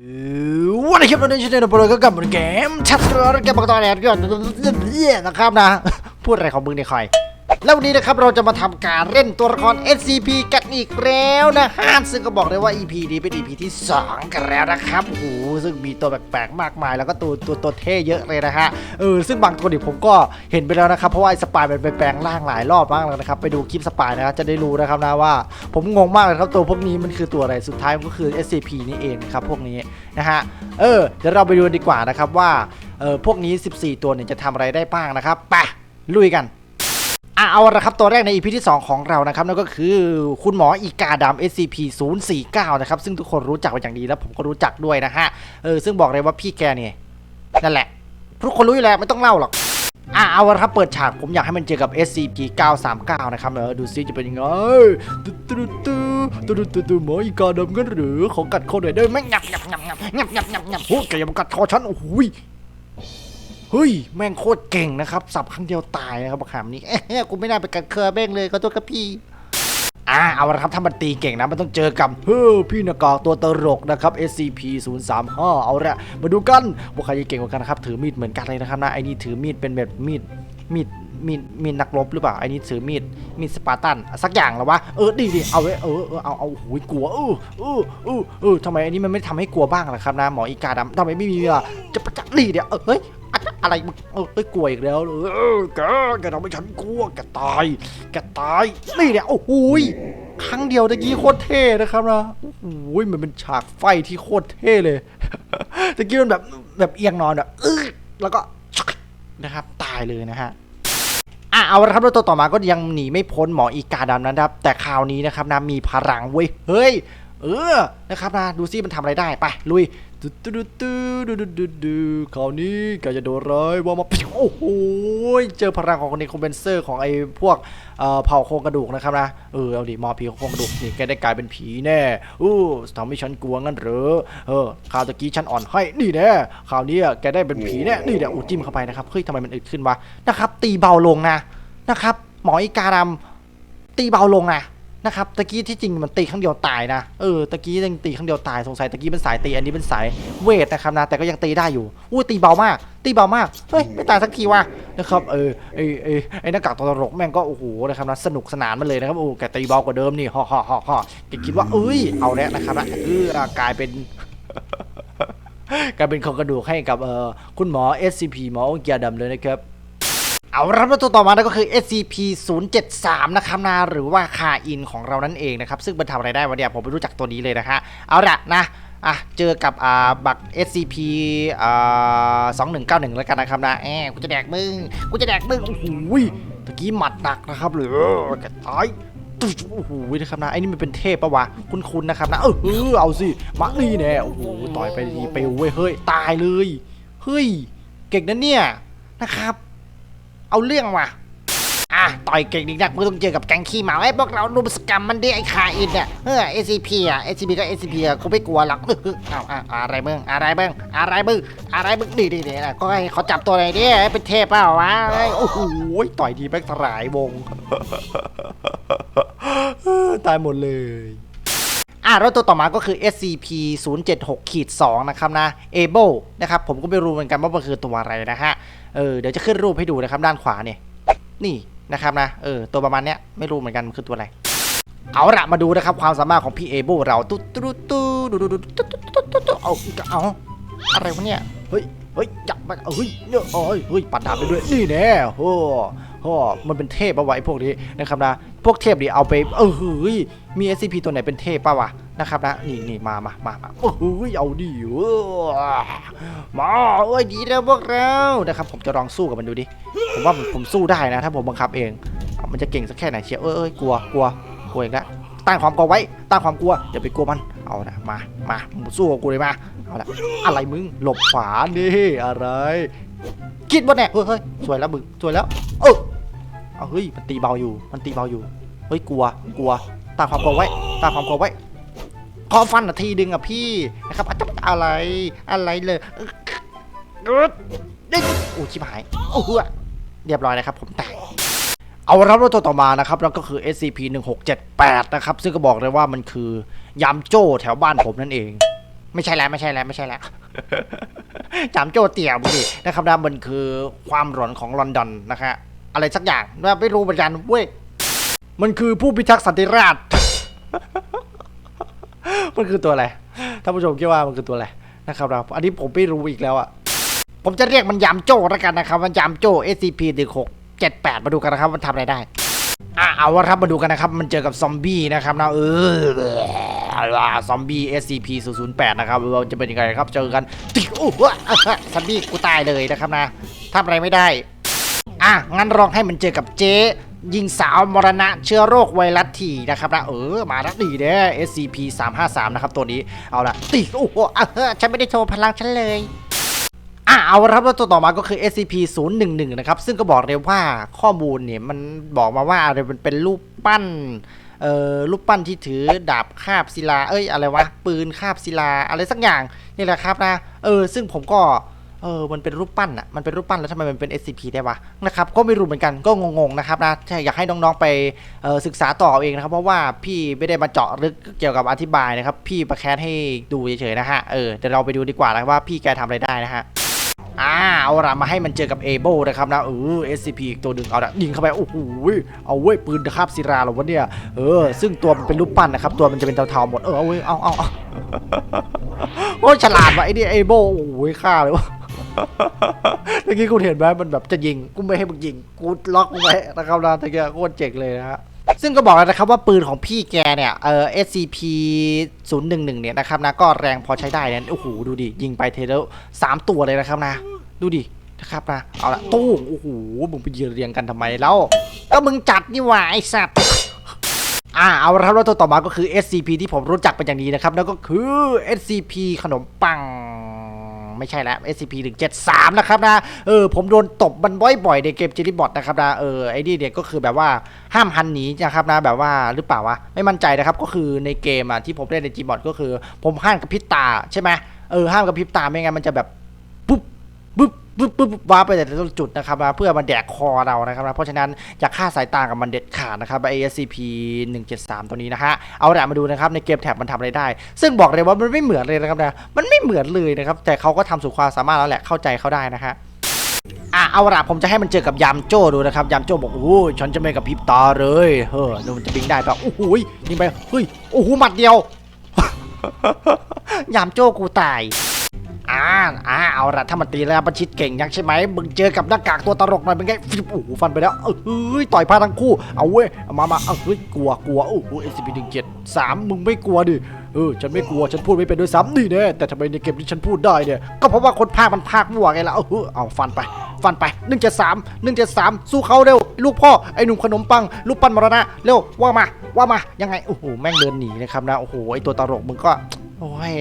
วันนี้ครับเราได้ช่องโปรก็กลับมาเกมชัดร้อนเกมปกติแอนก่อนนะครับนะ พูดอะไรของมึงเนี่ยคอย แล้ววันนี้นะครับเราจะมาทำการเล่นตัวละคร SCP กันอีกแล้วนะฮะซึ่งก็บอกเลยว่า EP นี้เป็น EP ที่ 2 กันแล้วนะครับโอ้โหซึ่งมีตัวแปลกๆมากมาย แล้วก็ตัวตัวตัวเท่เยอะเลยนะฮะเออซึ่งบางตัวเนี่ยผมก็เห็นไปแล้วนะครับเพราะว่าไอ้สปายมันไปแปลงร่างหลายรอบมากเลยนะครับไปดูคลิปสปายนะครับจะได้รู้นะครับนะว่า ผมงงมากเลยครับตัวพวกนี้มันคือตัวอะไรสุดท้ายมันก็คือ SCP นี่เองครับพวกนี้นะฮะเออเดี๋ยวเราไปดูดีกว่านะครับว่าเออพวกนี้ 14 ตัวเนี่ยจะทำอะไรได้บ้างนะครับไปลุยกัน อะเอาละครับตัวแรกในอีพีที่ 2 ของเรานะครับนั่นก็คือคุณหมออีกาดำ SCP 0 4 9นะครับซึ่งทุกคนรู้จักเป็นอย่างดีแล้วผมก็รู้จักด้วยนะฮะเออซึ่งบอกเลยว่าพี่แกเนี่ยนั่นแหละ ทุกคนรู้อยู่แล้วไม่ต้องเล่าหรอกอะเอาละครับเปิดฉากผมอยากให้มันเจอกับ SCP 939นะครับเออดูซิจะเป็นยังไงตุ๊ดตุ๊ดตุ๊ดตุ๊ดตุ๊ดตุ๊ดหมออีกาดำกันหรือขอกัดคอหน่อยได้ไหมงับงับงับงับงับงับงับโอ้ยแกอย่ามากัดคอฉันโอ้ย เฮ้ย แม่งโคตรเก่งนะครับ สับครั้งเดียวตายนะครับบักขามนี้เอ๊ะกูไม่น่าไปกัดเคอแม่งเลยขอโทษครับพี่อ่าเอาละครับถ้ามันตีเก่งนะมันต้องเจอกับเฮ้อพี่นากากตัวตลกนะครับ SCP 0 3 5เอาละมาดูกันว่าใครจะเก่งกว่ากันนะครับ ถือมีดเหมือนกันเลยนะครับนะไอ้นี่ถือมีดเป็นแบบมีดมีดมีดมีดนักรบหรือเปล่าไอ้นี่ถือมีดมีดสปาร์ตันสักอย่างแล้ววะเออดีดิเอาไว้เออเออเอาเอาหูยกลัวเออเออเออเออทำไมไอันนี้มันไม่ทำให้กลัวบ้างล่ะครับนะหมออีกาดำทำไมไม่มีอะจะประจักษ์ดีเดี๋ยวเออเฮ้ย อะไรมึงเออเอ้ยกลัวอีกแล้วเออแกแกทำให้ฉันกลัวแกตายแกตายนี่เนี่ยโอ้โหยครั้งเดียวตะกี้โคตรเท่นะครับนะโอ้ยมันเป็นฉากไฟที่โคตรเท่เลยตะกี้มันแบบแบบเอียงนอนแบบแล้วก็นะครับตายเลยนะฮะอะเอาละครับแล้วตัวต่อมาก็ยังหนีไม่พ้นหมออีกาดำนะครับ แต่คราวนี้นะครับนะมีพลังเว้ยเฮ้ยเออนะครับนะดูซิมันทำอะไรได้ไปลุย ดูดูดูดูดูดูดูคราวนี้แกจะโดนร้ายว่ามาโอ้โหเจอพลังของคนนี้คอมเบนเซอร์ของไอ้พวกเอ่อเผ่าโครงกระดูกนะครับนะเออเอาดิมอผีโครงกระดูกนี่แกได้กลายเป็นผีแน่อู้ทำให้ฉันกลัวงั้นเหรอเออคราวตะกี้ฉันอ่อนให้นี่แน่คราวนี้แกได้เป็นผีแน่นี่แน่อู้จิ้มเข้าไปนะครับเฮ้ยทำไมมันอึดขึ้นวะนะครับ ตีเบาลงนะนะครับ หมออีกาดำตีเบาลงนะ นะครับตะกี้ที่จริงมันตีครั้งเดียวตายนะเออตะกี้ยังตีครั้งเดียวตายสงสัยตะกี้เป็นสายตีอันนี้เป็นสายเวทนะครับนะแต่ก็ยังตีได้อยู่อุ้ยตีเบามาก ตีเบามากเฮ้ยไม่ตายสักทีว่ะนะครับเออไอไอไอหน้ากากตัวตลกแม่งก็โอ้โหนะครับนะสนุกสนานมาเลยนะครับโอ้แกตีเบากว่าเดิมนี่ฮ่าฮ่าฮ่าฮ่าแกคิดว่าเอ้ยเอาแล้วนะครับนะเออกลายเป็นกลายเป็นโครงกระดูกให้กับเออคุณหมอ SCP หมอโอเกียดำเลยนะครับ เอาละครับตัวต่อมานั่นก็คือ SCP 0 7 3นะครับนะหรือว่าคาอินของเรานั่นเองนะครับ ซึ่งมันทำอะไรได้วะเนี่ยผมไม่รู้จักตัวนี้เลยนะฮะเอาละนะอะเจอกับอ่าบัก SCP อ่า2191 แล้วกันนะครับนะแอบกูจะแดกมึงกูจะแดกมึงโอ้โหตะกี้หมัดหนักนะครับเหลือกระตายโอ้โหนะครับนะไอ้นี่มันเป็นเทพปะวะคุ้นๆนะครับนะเออเอาสิมานี่แน่โอ้โหต่อยไปทีไปเว้ยเฮ้ยตายเลยเฮ้ยเก่งนะเนี่ยนะครับ เอาเรื่องว่ะ อะ ต่อยเก่งดีนักมึงต้องเจอกับแก๊งขี้หมาไอ้พวกเรารุมสกรรมมันดิไอ้คาอินเนี่ยเฮ้ย SCP อะ SCP ก็ SCP อะกูไม่กลัวหรอกเออเอาอะอะไรมึงอะไรมึงอะไรมึงอะไรมึงดีดีดีนะก็ให้เขาจับตัวไหนอยดิเป็นเทพเปล่าวะโอ้โหต่อยทีแม่งสลายวง ตายหมดเลย อะรถตัวต่อมาก็คือ SCP 0 7 6ขีด2นะครับนะ Able นะครับผมก็ไม่รู้เหมือนกันว่ามันคือตัวอะไรนะฮะ เออเดี๋ยวจะขึ้นรูปให้ดูนะครับด้านขวาเนี่ย นี่นะครับนะ เออตัวประมาณเนี้ยไม่รู้เหมือนกันมันคือตัวอะไร เอาละมาดูนะครับความสามารถของพี่ Able เราตุ๊ตุ๊ตุ๊ดูดูดูตุ๊ตุ๊ตุ๊ตุ๊เอาเอาอะไรวะเนี่ย เฮ้ย เฮ้ยจับมาเฮ้ยเนี่ยเฮ้ยปัดดาบไปด้วยนี่แน่โอ้ โหมันเป็นเทพปะวะไอ้พวกนี้นะครับนะพวกเทพดิเอาไปเออเฮ้ยมี SCP ตัวไหนเป็นเทพปะวะนะครับนะนี่นี่มามามามาโอ้โหเอาดิเว้ยมาเอ้ยดีแล้วพวกเรานะครับ ผมจะลองสู้กับมันดูดิผมว่าผมสู้ได้นะ ถ้าผมบังคับเอง มันจะเก่งสักแค่ไหนเชียวเอ้ยกลัวกลัวกลัวอีกแล้วตั้งความกลัวไว้ตั้งความกลัวอย่าไปกลัวมันเอานะมามามึงสู้กับกูเลยมาเอาละอะไรมึงหลบขวานี่อะไร คิดว่าแน่ยเฮ้ยสวยแล้วมึงสวยแล้วเออ เอาเฮ้ยมันตีเบาอยู่ มันตีเบาอยู่ เฮ้ยกลัว กลัวตั้งความกลัวไว้ตั้งความกลัวไว้คอฟันนาทีดึงอะพี่นะครับอะอะไร อะไรเลยเออเออเอ้ยโอ้ชิบหายโอ้โหเรียบร้อยนะครับ ผมแตกเอาละครับแล้วตัวต่อมานะครับนั่นก็คือ SCP 1678นะครับ ซึ่งก็บอกเลยว่ามันคือยามโจ้แถวบ้านผมนั่นเอง ไม่ใช่แล้วไม่ใช่แล้วไม่ใช่แล้วจามโจ้เตี่ยบุดินะครับนะมันคือความหลอนของลอนดอนนะฮะ อะไรสักอย่างนะไม่รู้เหมือนกันเว้ยมันคือผู้พิทักษ์สันติราษฎร์มันคือตัวอะไรท่านผู้ชมคิดว่ามันคือตัวอะไรนะครับนะอันนี้ผมไม่รู้อีกแล้วอะผมจะเรียกมันยามโจ้แล้วกันนะครับมันยามโจ้ SCP 1 6 7 8มาดูกันนะครับมันทำอะไรได้อะเอาละครับมาดูกันนะครับ มันเจอกับซอมบี้นะครับนะเออซอมบี้ SCP 0 0 8นะครับเราจะเป็นยังไงครับเจอกันติ๊กโอ้โหซอมบี้กูตายเลยนะครับนะทำอะไรไม่ได้ อะงั้นลองให้มันเจอกับเจ๊ยิงสาวมรณะเชื้อโรคไวรัสทีนะครับนะเออมาแล้วดีเด้ SCP 353นะครับตัวนี้เอาละติ๊กโอ้โหเฮ้อฉันไม่ได้โชว์พลังฉันเลยอะเอาละครับแล้วตัวต่อมาก็คือ SCP 0 1 1นะครับซึ่งก็บอกเลยว่าข้อมูลเนี่ยมันบอกมาว่าอะไรมันเป็นรูปปั้นเอ่อรูปปั้นที่ถือดาบคาบศิลาเอ้ยอะไรวะปืนคาบศิลาอะไรสักอย่างนี่แหละครับนะเออซึ่งผมก็ เออ มันเป็นรูปปั้นอะมันเป็นรูปปั้นแล้วทำไมมันเป็น SCP ได้วะนะครับ ก็ไม่รู้เหมือนกัน ก็งงๆนะครับนะใช่อยากให้น้องๆไปศึกษาต่อเองนะครับ เพราะว่าพี่ไม่ได้มาเจาะลึกเกี่ยวกับอธิบายนะครับ พี่ประแคสให้ดูเฉยๆนะฮะ เออ เดี๋ยวเราไปดูดีกว่านะว่าพี่แกทำอะไรได้นะฮะอ่าเอาละมาให้มันเจอกับเอเบลนะครับนะเออ SCP อีกตัวหนึ่งเอาละยิงเข้าไปโอ้โหเอาเว้ยปืนคาบศิลาเหรอวะเนี่ยเออซึ่งตัวมันเป็นรูปปั้นนะครับ ตัวมันจะเป็นเทาๆหมดเออเอาเว้ยเอาเอาโอ้ฉลาดว่ะไอ้นี่เอเบลโอ้ยฆ่าเลยวะ เมื่อกี้กูเห็นไหมมันแบบจะยิง กูไม่ให้มึงยิง กูล็อกไว้นะครับนะตะเกียโคตรเจ๋งเลยนะฮะซึ่งก็บอกแล้วนะครับว่าปืนของพี่แกเนี่ยเออ SCP 0 1 1เนี่ยนะครับนะก็แรงพอใช้ได้นะโอ้โหดูดิ ยิงไปเทเลสามตัวเลยนะครับนะ ดูดินะครับนะ เอาละตู้โอ้โหมึงไปยืนเรียงกันทำไมแล้ว ก็มึงจัดนี่หว่าไอสัตว์อ่าเอาละครับแล้วตัวต่อมาก็คือ SCP ที่ผมรู้จักเป็นอย่างดีนะครับ แล้วก็คือ SCP ขนมปัง ไม่ใช่แล้ว SCP 173นะครับนะเออผมโดนตบมันบ่อยๆในเกมจิริบอทนะครับนะเออไอ้นี่เนี่ยก็คือแบบว่าห้ามหันหนีนะครับนะแบบว่าหรือเปล่าวะไม่มั่นใจนะครับก็คือในเกมอะที่ผมเล่นในจิริบอทก็คือ ผมห้ามกับพริบตาใช่ไหมเออห้ามกับพริบตาไม่งั้นมันจะแบบ ปุ๊บปุ๊บว้าไปแต่ละจุดนะครับนะเพื่อมันแดกคอเรานะครับนะเพราะฉะนั้นอย่าฆ่าสายตากับมันเด็ดขาดนะครับไอ SCP 173 ตัวนี้นะฮะเอาละมาดูนะครับในเกมแท็บมันทำอะไรได้ ซึ่งบอกเลยว่ามันไม่เหมือนเลยนะครับนะมันไม่เหมือนเลยนะครับแต่เขาก็ทำสุดความสามารถแล้วแหละเข้าใจเขาได้นะฮะอะเอาละผมจะให้มันเจอกับยามโจ้ดูนะครับยามโจ้บอกโอ้ยฉันจะไม่กับพริบตาเลยเฮ้ยดูมันจะบิงได้ปะโอ้โหยิงไปเฮ้ยโอ้โหหมัดเดียวยามโจ้กูตาย อ่าอ่าเอาละถ้ามันตีแล้วประชิดเก่งยักษ์ใช่ไหมมึงเจอกับหน้ากากตัวตลกหน่อยเป็นไงฟิบโอ้โหฟันไปแล้วเอ้ยต่อยพาทั้งคู่เอาเว้ยมามาเอ้ยกลัวกลัวโอ้โหเอซีพีหนึ่งเจ็ดสามมึงไม่กลัวดิเออฉันไม่กลัวฉันพูดไม่เป็นด้วยซ้ำนี่แน่แต่ทำไมในเกมนี้ฉันพูดได้เนี่ยก็เพราะว่าคนพากย์มันพากย์มั่วไงล่ะเอาเฮ้ยเอาฟันไป ฟันไปหนึ่งเจ็ดสามหนึ่งเจ็ดสามสู้เขาเร็วลูกพ่อไอ้หนุ่มขนมปังลูกปั้นมรณะเร็วว่ามาว่ามายังไงโอ้โหแม่งเดินหนีนะครับนะโอ้โหไอ้ตัวตลกมึงก็ โอ้ย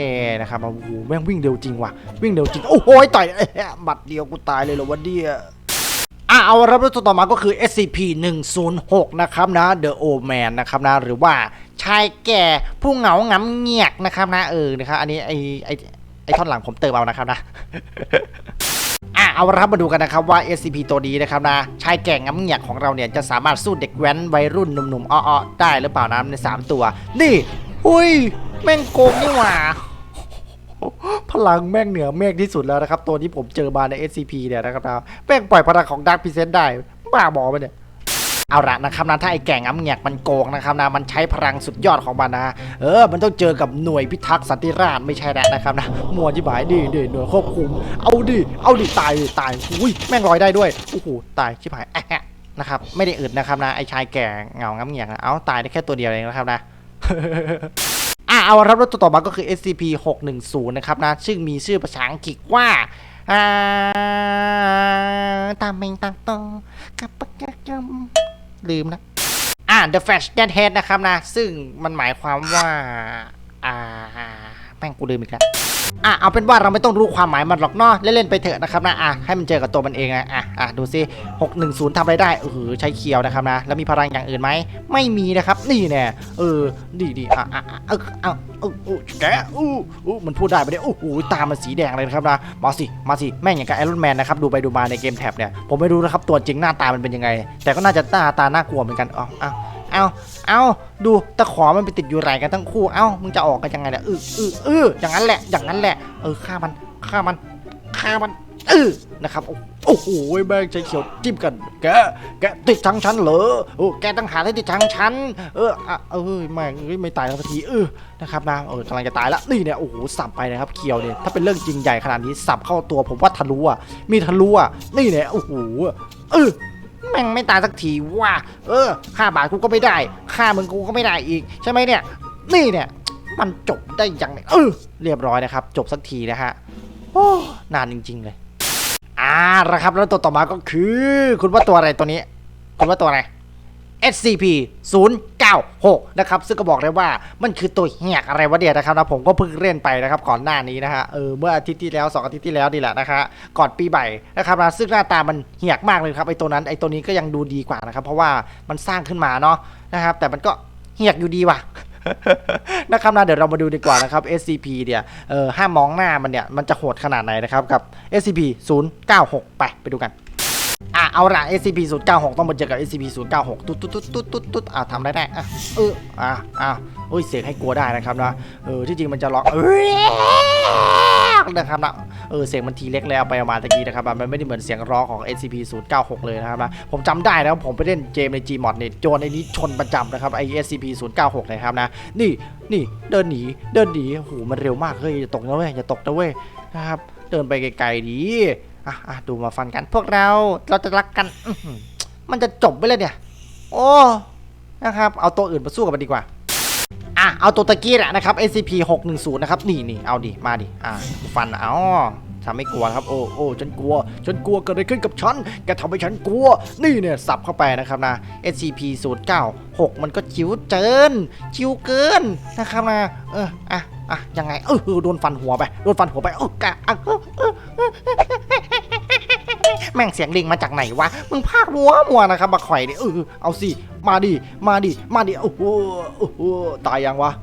นะครับโอ้โหแม่งวิ่งเร็วจริงว่ะ วิ่งเร็วจริง โอ้โหต่อยบัดเดียวกูตายเลยเหรอวันเดียอะเอารับตัวต่อมาก็คือ SCP 106นะครับนะ The Old Man นะครับนะ หรือว่าชายแก่ผู้เหงาหงำเงียกนะครับนะเออนะครับอันนี้ไอไอไอท่อนหลังผมเติมเอานะครับนะอะเอาละครับมาดูกันนะครับว่า SCP ตัวนี้นะครับนะชายแก่งง้ำเงียกของเราเนี่ยจะสามารถสู้เด็กแว้นวัยรุ่นหนุ่มๆอ้อๆได้หรือเปล่านะใน 3 ตัว นี่ หุยแม่งโกงนี่หว่า พลังแม่งเหนือเมฆที่สุดแล้วนะครับ ตัวที่ผมเจอมาใน SCP เนี่ยนะครับนะแม่งปล่อยพลังของ Dark Present ได้ บ้าบอไปเนี่ยเอาละนะครับนะถ้าไอ้แก่งอ้ำแงกมันโกงนะครับนะมันใช้พลังสุดยอดของมันนะเออ มันต้องเจอกับหน่วยพิทักษ์สันติราษฎร์ไม่ใช่แล้วนะครับนะมัวจิบายดิเดิหน่วยควบคุม เอาดิเอาดิตายดิตายอุ้ยแม่งลอยได้ด้วยโอ้โหตายชิบหายนะครับไม่ได้อึดนะครับนะไอ้ชายแก่เงาง้ำแงกนะเอาตายได้แค่ตัวเดียวเองนะครับนะ อะเอาครับแล้วตัวต่อมาก็คือ SCP 610นะครับนะซึ่งมีชื่อภาษาอังกฤษว่าอ่าตามเมงตามโตกับปะกะกำลืมนะอ่า The Flash Deadhead นะครับนะ ซึ่งมันหมายความว่า อ่าแม่งกูลืมอีกแล้วอะเอาเป็นว่าเราไม่ต้องรู้ความหมายมันหรอกเนาะเล่นๆไปเถอะนะครับนะอะให้มันเจอกับตัวมันเองอะอะ อะดูซิ610ทำอะไรได้เออใช้เคียวนะครับนะ แล้วมีพลังอย่างอื่นไหม ไม่มีนะครับ นี่แน่เออดีดีอะอะอะออเอาเออโอ้แกอู้อู้มันพูดได้ไปเนี่ยโอ้โหตามันสีแดงเลยนะครับนะมาสิมาสิแม่งอย่างกับไอรอนแมนนะครับดูไปดูมาในเกมแท็บเนี่ยผมไม่รู้นะครับตัวจริงหน้าตามันเป็นยังไง แต่ก็น่าจะหน้าตาน่ากลัวเหมือนกันอ๋ออ้าวเอาเอาดูตะขอมันไปติดอยู่ไหลกันทั้งคู่ เอ้า มึงจะออกกันยังไงเนี่ยออเออเออย่างนั้นแหละ อย่างนั้นแหละ เออ ฆ่ามัน ฆ่ามัน ฆ่ามันเออนะครับ โอ้โโอ้โหแม่งใช้เขียวจิ้มกัน แก แกติดทางฉันเหรอโอ้แกต้องหาที่ติดทางฉัน เอออะเออแม่งไม่ตายสักทีเออนะครับนะเออกำลังจะตายล้วนี่เนี่ยโอ้โหสับไปนะครับเขียวเนี่ยถ้าเป็นเรื่องจริงใหญ่ขนาดนี้สับเข้าตัวผมว่าทะลุอะมีทะลุอะนี่เนี่ยโอ้โหเออแม่งไม่ตายสักทีว่า เออค่าบาทกูก็ไม่ได้ค่ามึงกูก็ไม่ได้อีก ใช่ไหมเนี่ย นี่เนี่ย มันจบได้ยังไงเออเรียบร้อยนะครับ จบสักทีนะฮะโอ้นานจริง ๆ เลย อ่าแล้วครับ แล้วตัวต่อมาก็คือ คุณว่าตัวอะไรตัวนี้ คุณว่าตัวอะไร SCP 096นะครับ ซึ่งก็บอกเลยว่ามันคือตัวเหียกอะไรวะเดียนะครับนะผมก็เพิ่งเล่นไปนะครับก่อนหน้านี้นะฮะเออเมื่ออาทิตย์ที่แล้ว2อาทิตย์ที่แล้วนี่แหละนะคะก่อนปีใหม่นะครับนะซึ่งหน้าตามันเหียกมากเลยครับไอตัวนั้นไอตัวนี้ก็ยังดูดีกว่านะครับเพราะว่ามันสร้างขึ้นมาเนาะนะครับแต่มันก็เหียกอยู่ดีว่ะ นะครับนะเดี๋ยวเรามาดูดีกว่านะครับ SCP เนี่ยเออห้ามมองหน้ามันเนี่ยมันจะโหดขนาดไหนนะครับกับ SCP 096ไปไปดูกัน อะเอาละ SCP 096ต้องมาเจอกับ SCP 096ตุ๊ดตุ๊ดตุ๊ดตุ๊ดตุ๊ดตุ๊ดอะทำได้ได้อะเอออะอะโอ้ยเสียงให้กลัวได้นะครับนะเออที่จริงมันจะร้องนะครับนะเออเสียงมันทีเล็กแล้วไปประมาณตะกี้นะครับมันไม่ได้เหมือนเสียงร้องของ SCP 096เลยนะครับนะผมจำได้นะครับผมไปเล่นเกมใน Gmod เนี่ยโจนไอ้นี้ชนประจำนะครับไอ้ SCP 096เลยครับนะนี่นี่เดินหนีเดินหนีโอ้โหมันเร็วมากเฮ้ยอย่าตกนะเว้ยอย่าตกนะเว้ยนะครับเดินไปไกลๆดี อะอะดูมาฟันกัน พวกเราเราจะรักกันมันจะจบไปเลยเนี่ย โอ้นะครับ เอาตัวอื่นมาสู้กับมันดีกว่าอะเอาตัวตะกี้แหละนะครับ SCP 610นะครับนี่นี่เอาดิมาดิอะฟันเอาทำให้กลัวครับ โอ้โอ้ฉันกลัว ฉันกลัวเกิดอะไรขึ้นกับฉันแกทำให้ฉันกลัว นี่เนี่ยสับเข้าไปนะครับนะ SCP 096มันก็ชิวเจินชิวเกินนะครับนะเอออะอะยังไงเออโดนฟันหัวไปโดนฟันหัวไปเออกะอะ แม่งเสียงลิงมาจากไหนวะ มึงพากมัวมัวนะครับบักข่อยเนี่ยเออเอาสิ มาดิ มาดิ มาดิ โอ้โหโอ้โหตายยังวะ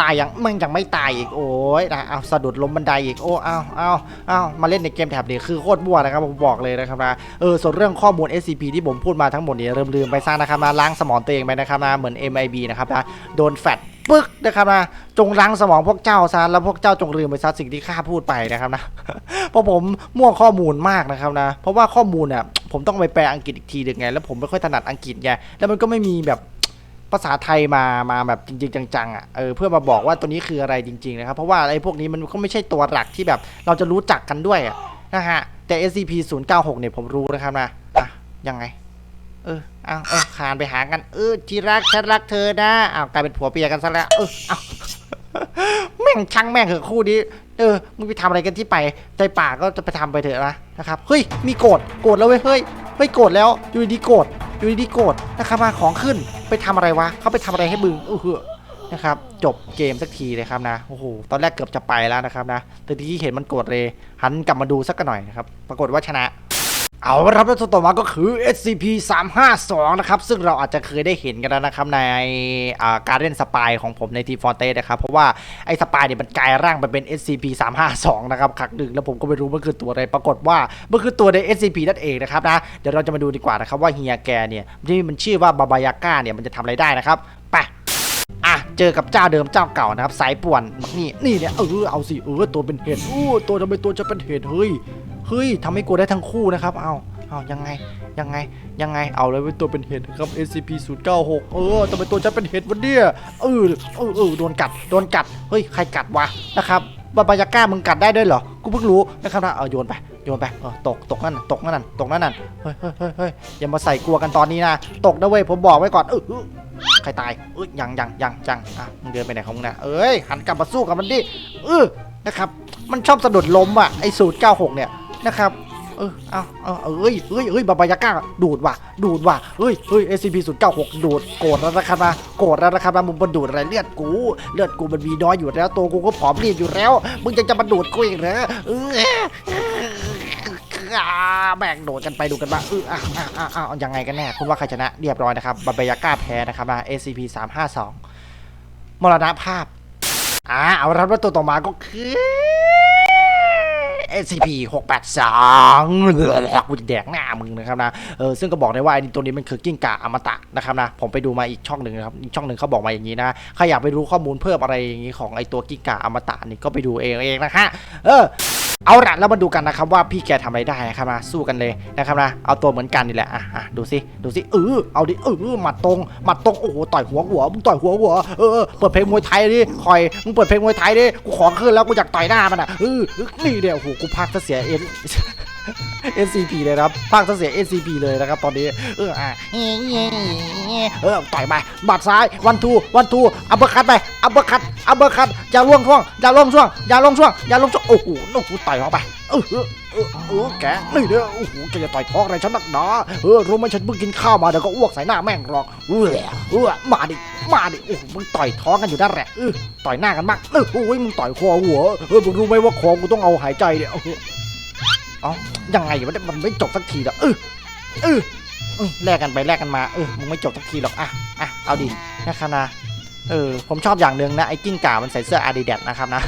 ตายยังม่งยังไม่ตายอีก โอ้ยนะเอาสะดุดล้มบันไดอีก โอ้ เอาเอาเอามาเล่นในเกมแถบนี้คือโคตรมั่วนะครับผมบอกเลยนะครับนะ เออ ส่วนเรื่องข้อมูล SCP ที่ผมพูดมาทั้งหมดเนี่ยลืมไปซะนะครับนะล้างสมองตัวเองไปนะครับนะ เหมือน MIB นะครับนะ โดนแฟด ปึ๊กนะครับนะจงล้างสมองพวกเจ้าซะแล้วพวกเจ้าจงลืมไปซะสิ่งที่ข้าพูดไปนะครับนะเพราะผมมั่วข้อมูลมากนะครับนะ เพราะว่าข้อมูลเนี่ยผมต้องไปแปลอังกฤษอีกทีหนึ่งไงแล้วผมไม่ค่อยถนัดอังกฤษไงแล้วมันก็ไม่มีแบบภาษาไทยมามาแบบจริง ๆ จังๆอะเออเพื่อมาบอกว่าตัวนี้คืออะไรจริง ๆ นะครับ เพราะว่าไอ้พวกนี้มันก็ไม่ใช่ตัวหลักที่แบบเราจะรู้จักกันด้วยอะนะฮะแต่ SCP 096เนี่ยผมรู้นะครับนะอะยังไง เออ อาเออคานไปหากันเออที่รักฉันรักเธอนะอ้าวกลายเป็นผัวเปียกันซะแล้วเออเอาแม่งช่างแม่งเหอะคู่นี้ เออมึงไปทำอะไรกันที่ไปใจป่าก็จะไปทำไปเถอะนะนะครับเฮ้ยมีโกรธโกรธแล้วเว้ยเฮ้ยเฮ้ยโกรธแล้วอยู่ดีโกรธอยู่ดีโกรธนะครับมาของขึ้นไปทำอะไรวะเขาไปทำอะไรให้มึงเออนะครับจบเกมสักทีเลยครับนะโอ้โหตอนแรกเกือบจะไปแล้วนะครับนะแต่ทีนี้เห็นมันโกรธเลยหันกลับมาดูสักหน่อยนะครับปรากฏว่าชนะ เอาละครับแล้วตัวต่อมาก็คือ SCP 352นะครับ ซึ่งเราอาจจะเคยได้เห็นกันแล้วนะครับในการเล่นสปายของผมในทีฟอนเต้นะครับ เพราะว่าไอ้สปายเนี่ยมันกลายร่างไปเป็น SCP 352นะครับครั้งหนึ่งแล้วผมก็ไม่รู้มันคือตัวอะไร ปรากฏว่ามันคือตัวใน SCP นั่นเองนะครับนะ เดี๋ยวเราจะมาดูดีกว่านะครับว่าเฮียแกเนี่ยที่มันชื่อว่าบาบายาก้าเนี่ยมันจะทำอะไรได้นะครับไปอะเจอกับเจ้าเดิมเจ้าเก่านะครับสายป่วนนี่นี่เนี่ยเออเอาสิเออตัวเป็นเหตุอู้ตัวทำไมตัวจะเป็นเหตุเฮ้ย เฮ้ยทำให้กลัวได้ทั้งคู่นะครับ เอาเอายังไง ยังไง ยังไง เอาเลยเป็นตัวเป็นเหตุนะครับ SCP 096เออทำไมตัวจะเป็นเหตุวันเนี้ยเออ เออเออโดนกัด โดนกัด เฮ้ย ใครกัดวะ นะครับบาบายาก้ามึงกัดได้ด้วยเหรอ กูเพิ่งรู้นะครับนะ เออโยนไป โยนไป เออตก ตกนั่นน่ะตกนั่นน่ะตกนั่นน่ะเฮ้ยเฮ้ยเฮ้ยเฮ้ยอย่ามาใส่กลัวกันตอนนี้นะ ตกนะเว้ย ผมบอกไว้ก่อนเออเออใครตาย เอ้ยยังยังยังยังอะ มึงเดินไปไหนของมึงนะ เอ้ย หันกลับมาสู้กับมันดิ เออนะครับ มันชอบสะดุดล้มอะ ไอ้สูตร96เนี่ย นะครับ เออ เอาเอาเอ้ยเอ้ยเอ้ยบาบายาก้า ดูดว่ะ ดูดว่ะเฮ้ยเฮ้ย SCP 096ดูด โกรธแล้วนะครับนะโกรธแล้วนะครับนะมึงมาดูดอะไรเลือดกู เลือดกูมันมีน้อยอยู่แล้ว ตัวกูก็ผอมรีบอยู่แล้ว มึงยังจะมาดูดกูอีกเหรอเอออ่าแบ่งโดดกันไปดูกันว่าเอออะอะอะอะยังไงกันแน่คุณว่าใครชนะเรียบร้อยนะครับบาบายาก้าแพ้นะครับนะ SCP 352มรณภาพอ่าเอาละครับตัวต่อมาก็คือ SCP 682กูจะแดกหน้ามึงนะครับนะเออซึ่งก็บอกได้ว่าไอ้ตัวนี้มันคือกิ้งก่าอมตะนะครับนะผมไปดูมาอีกช่องหนึ่งนะครับอีกช่องหนึ่งเขาบอกมาอย่างนี้นะใครอยากไปรู้ข้อมูลเพิ่มอะไรอย่างนี้ของไอ้ตัวกิ้งก่าอมตะนี่ก็ไปดูเองเองนะฮะเออ เอาละแล้วมาดูกันนะครับว่าพี่แกทำอะไรได้นะครับนะสู้กันเลยนะครับนะเอาตัวเหมือนกันนี่แหละอะอะดูสิดูสิเออเอาดิเออหมัดตรงหมัดตรงโอ้โหต่อยหัวหัวมึงต่อยหัวหัวเออเปิดเพลงมวยไทยดิคอยมึงเปิดเพลงมวยไทยดิกูขอขึ้นแล้วกูอยากต่อยหน้ามันอะเออนี่เดี๋ยวโอ้โหกูพากซะเสียเอ็น NCP เลยนะครับพากซะเสีย NCP เลยนะครับตอนนี้ เอออะเออต่อยไปหมัดซ้ายวันทูวันทูอัปเปอร์คัตไปอัปเปอร์คัตอัปเปอร์คัตอย่าล่วงช่วงอย่าล่วงช่วงอย่าล่วงช่วงอย่าล่วงช่วงโอ้โหโอ้โหต่อยเข้าไปเออเออเออแกนี่เด้อโอ้โหแกจะต่อยท้องอะไรฉันนักหนาเออรู้ไหมฉันเพิ่งกินข้าวมาเดี๋ยวก็อ้วกใส่หน้าแม่งหรอกเออเออมาดิมาดิโอ้โหมึงต่อยท้องกันอยู่นั่นแหละเออต่อยหน้ากันมากเออโอ้ยมึงต่อยคอหัวเออมึงรู้ไหมว่าคอกูต้องเอาหายใจเนี่ย เออเอ้ายังไงมันมันไม่จบสักทีหรอกเออเออแลกกันไปแลกกันมาเออมึงไม่จบสักทีหรอกอะอะเอาดินะครับนะเออผมชอบอย่างหนึ่งนะไอ้กิ้งก่ามันใส่เสื้ออาดิดาสนะครับนะ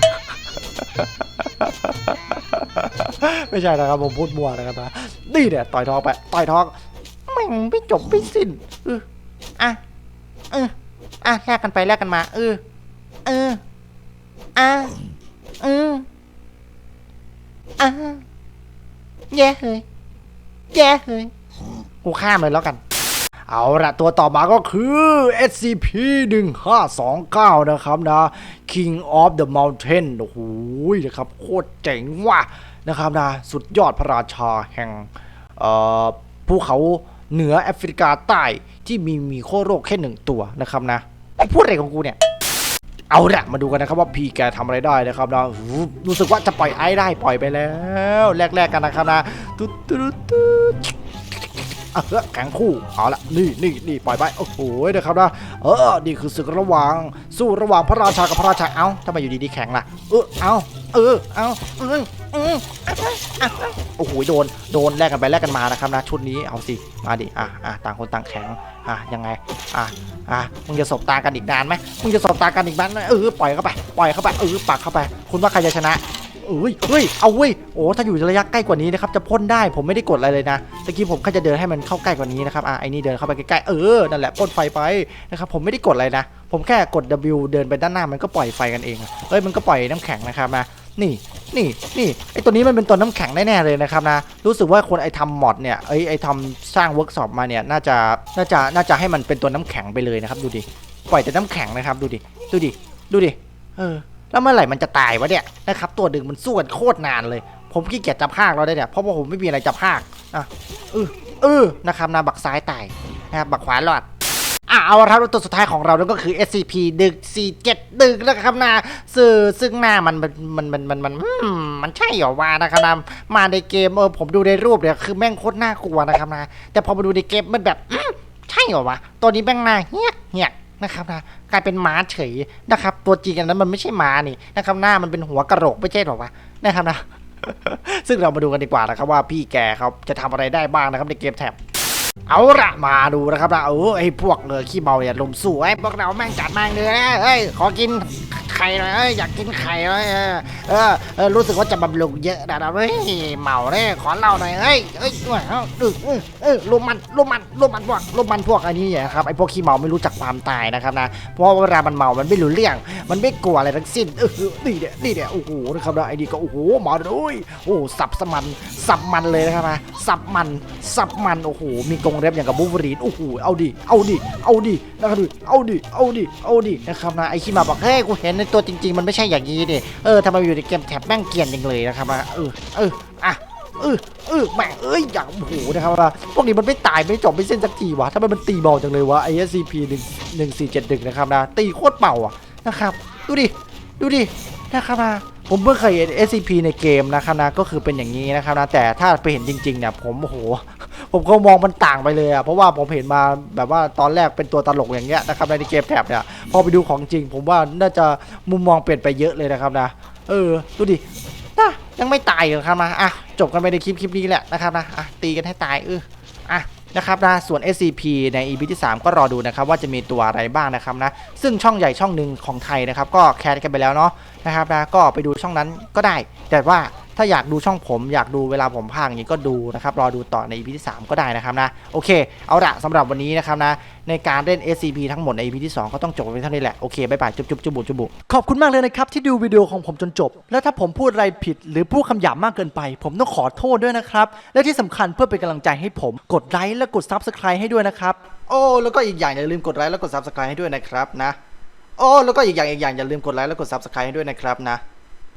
ไม่ใช่นะครับผมพูดมัวนะครับนะนี่เนี่ยต่อยทองไปต่อยทองแม่งไม่จบไม่สิ้นเอออะเอออะแลกกันไปแลกกันมา เออเอออะเอออะ แย่เฮ้ยแย่เฮ้ยกูข้ามเลยแล้วกัน เอาละตัวต่อมาก็คือ SCP 1529นะครับนะ King of the Mountain โอ้โหนะครับ โคตรเจ๋งว่ะนะครับนะ สุดยอดพระราชาแห่งภูเขาเหนือแอฟริกาใต้ที่มีมีโคโรคแค่หนึ่งตัวนะครับนะ ไอ้พูดอะไรของกูเนี่ย เอาละมาดูกันนะครับว่าพี่แกทำอะไรได้นะครับนะหูรู้สึกว่าจะปล่อยไอ้ได้ปล่อยไปแล้วแลกๆกันนะครับนะตุ๊ดตุ๊ดตุ๊ดอะเออแข่งคู่เอาละนี่นี่นี่ปล่อยไปโอ้โหนะครับนะเออนี่คือศึกระหว่างสู้ระหว่างพระราชากับพระราชาเอ้าทำไมอยู่ดีๆแข่งล่ะเออเอาเออเอาเออ เออโอ้โหโดนโดนแลกกันไปแลกกันมานะครับนะชุดนี้เอาสิมาดิอะอะต่างคนต่างแข็งอะยังไงอะอะมึงจะสบตากันอีกนานไหมมึงจะสบตากันอีกนานไหมเออปล่อยเข้าไปปล่อยเข้าไปเออปักเข้าไป คุณว่าใครจะชนะเอ้ยเฮ้ย เอาเว้ย โอ้ ถ้าอยู่ระยะใกล้กว่านี้นะครับ จะพ่นได้ ผมไม่ได้กดอะไรเลยนะตะกี้ผมแค่จะเดินให้มันเข้าใกล้กว่านี้นะครับ อะไอ้นี่เดินเข้าไปใกล้ๆ เออ นั่นแหละพ่นไฟไปนะครับ ผมไม่ได้กดอะไรนะ ผมแค่กด W เดินไปด้านหน้า มันก็ปล่อยไฟกันเอง เอ้ย มันก็ปล่อยน้ำแข็งนะครับนะ นี่นี่นี่ไอตัวนี้มันเป็นตัวน้ำแข็งแน่ๆเลยนะครับนะรู้สึกว่าคนไอทำมอดเนี่ยไอไอทำสร้างเวิร์กช็อปมาเนี่ยน่าจะน่าจะน่าจะให้มันเป็นตัวน้ำแข็งไปเลยนะครับ ดูดิปล่อยแต่น้ำแข็งนะครับดูดิดูดิดูดิเออแล้วเมื่อไหร่มันจะตายวะเนี่ยนะครับตัวดึงมันสู้กันโคตรนานเลย ผมขี้เกียจจับภาคแล้วได้เนี่ยเพราะว่าผมไม่มีอะไรจับภาคอะเออเออนะครับนาบักซ้ายตายนะครับบักขวารอด อะเอาละครับตัวสุดท้ายของเรานั่นก็คือ SCP ดึก471นะครับนะซึ่งซึ่งหน้ามันมันมันมันมันมันมันใช่เหรอวะนะครับนะมาในเกมเออผมดูในรูปเนี่ยคือแม่งโคตรน่ากลัวนะครับนะแต่พอมาดูในเกมมันแบบใช่เหรอวะตัวนี้แม่งหน้าเฮี้ยเฮี้ยนะครับนะกลายเป็นม้าเฉยนะครับ ตัวจริงอันนั้นมันไม่ใช่ม้านี่นะครับหน้ามันเป็นหัวกระโหลกไม่ใช่หรอวะนะครับนะซึ่งเรามาดูกันดีกว่านะครับว่าพี่แกเขาจะทำอะไรได้บ้างนะครับในเกมแท็บ เอาละมาดูนะครับนะโอ้ไอ้พวกเออขี้เมาอย่าลมสู้ไอ้พวกเราแม่งจัดแม่งเลยนะเฮ้ยขอกิน ไข่หน่อยเอ้ยอยากกินไข่เลยเออเออเออรู้สึกว่าจะบำรุงเยอะนะนะเฮ้ยเมาเนี่ยขอเหล่าหน่อยเฮ้ยเฮ้ยด้วยเออเออเออเออลมมันลมมันลมมันพวกลมมันพวกอันนี้นะครับไอ้พวกขี้เมาไม่รู้จักความตายนะครับนะเพราะว่าเวลามันเมามันไม่รู้เรื่อง มันไม่กลัวอะไรทั้งสิ้นเออนี่เดี๋ยนี่เดี๋ยโอ้โหนะครับนะไอ้นี่ก็โอ้โหหมาเลยโอ้สับสมันสับมันเลยนะครับนะสับมันสับมันโอ้โหมีกรงเล็บอย่างกับบูฟเวอรีนโอ้โหเอาดิเอาดิเอาดินะครับดิเอาดิเอาดิเอาดินะครับนะไอ้ขี้เมาบอกเฮ้ยกูเห็นในตัวจริง ๆ มันไม่ใช่อย่างนี้ดิเออทำไมอยู่ในเกมแท็บแม่งเกรียนจังเลยนะครับเออเอออะเออเออแม่งเอ้ยอย่างโอ้โหนะครับว่าพวกนี้มันไม่ตายไม่จบไม่เส้นสักทีวะทำไมมันตีเบาจังเลยวะไอ้ SCP หนึ่งหนึ่งสี่เจ็ดหนึ่งนะครับนะตีโคตรเบาอะนะครับ ดูดิดูดินะครับนะผมเพิ่งเคยเห็น SCP ในเกมนะครับนะก็คือเป็นอย่างนี้นะครับนะแต่ถ้าไปเห็นจริงๆเนี่ยผมโอ้โห ผมก็มองมันต่างไปเลยอะเพราะว่าผมเห็นมาแบบว่าตอนแรกเป็นตัวตลกอย่างเงี้ยนะครับในเกมแท็บเนี่ยพอไปดูของจริง ผมว่าน่าจะมุมมองเปลี่ยนไปเยอะเลยนะครับนะเออดูดินะยังไม่ตายเหรอครับนะอะจบกันไปในคลิปคลิปนี้แหละนะครับนะอะตีกันให้ตายเอออะนะครับนะส่วน SCP ใน EP ที่ 3 ก็รอดูนะครับว่าจะมีตัวอะไรบ้างนะครับนะซึ่งช่องใหญ่ช่องหนึ่งของไทยนะครับก็แคสกันไปแล้วเนาะนะครับนะก็ไปดูช่องนั้นก็ได้แต่ว่า ถ้าอยากดูช่องผมอยากดูเวลาผมพากย์อย่างนี้ก็ดูนะครับรอดูต่อใน EP ที่ 3 ก็ได้นะครับนะโอเค เอาละสำหรับวันนี้นะครับนะในการเล่น SCP ทั้งหมดใน EP ที่ 2 ก็ต้องจบไปเท่านี้แหละ โอเคบ๊ายบายจุ๊บจุ๊บจุ๊บบุจุ๊บบุขอบคุณมากเลยนะครับที่ดูวิดีโอของผมจนจบ แล้วถ้าผมพูดอะไรผิด หรือพูดคำหยาบมากเกินไป ผมต้องขอโทษด้วยนะครับ และที่สำคัญเพื่อเป็นกำลังใจให้ผมกดไลค์และกด Subscribe ให้ด้วยนะครับโอ้แล้วก็อีกอย่างอย่าลืมกดไลค์แล้วกด Subscribe ให้ด้วยนะครับนะโอ้แล้วก็อีกอย่างอีกอย่างอย่าลืมกดไลค์แล้วกด Subscribe ให้ด้วยนะครับนะ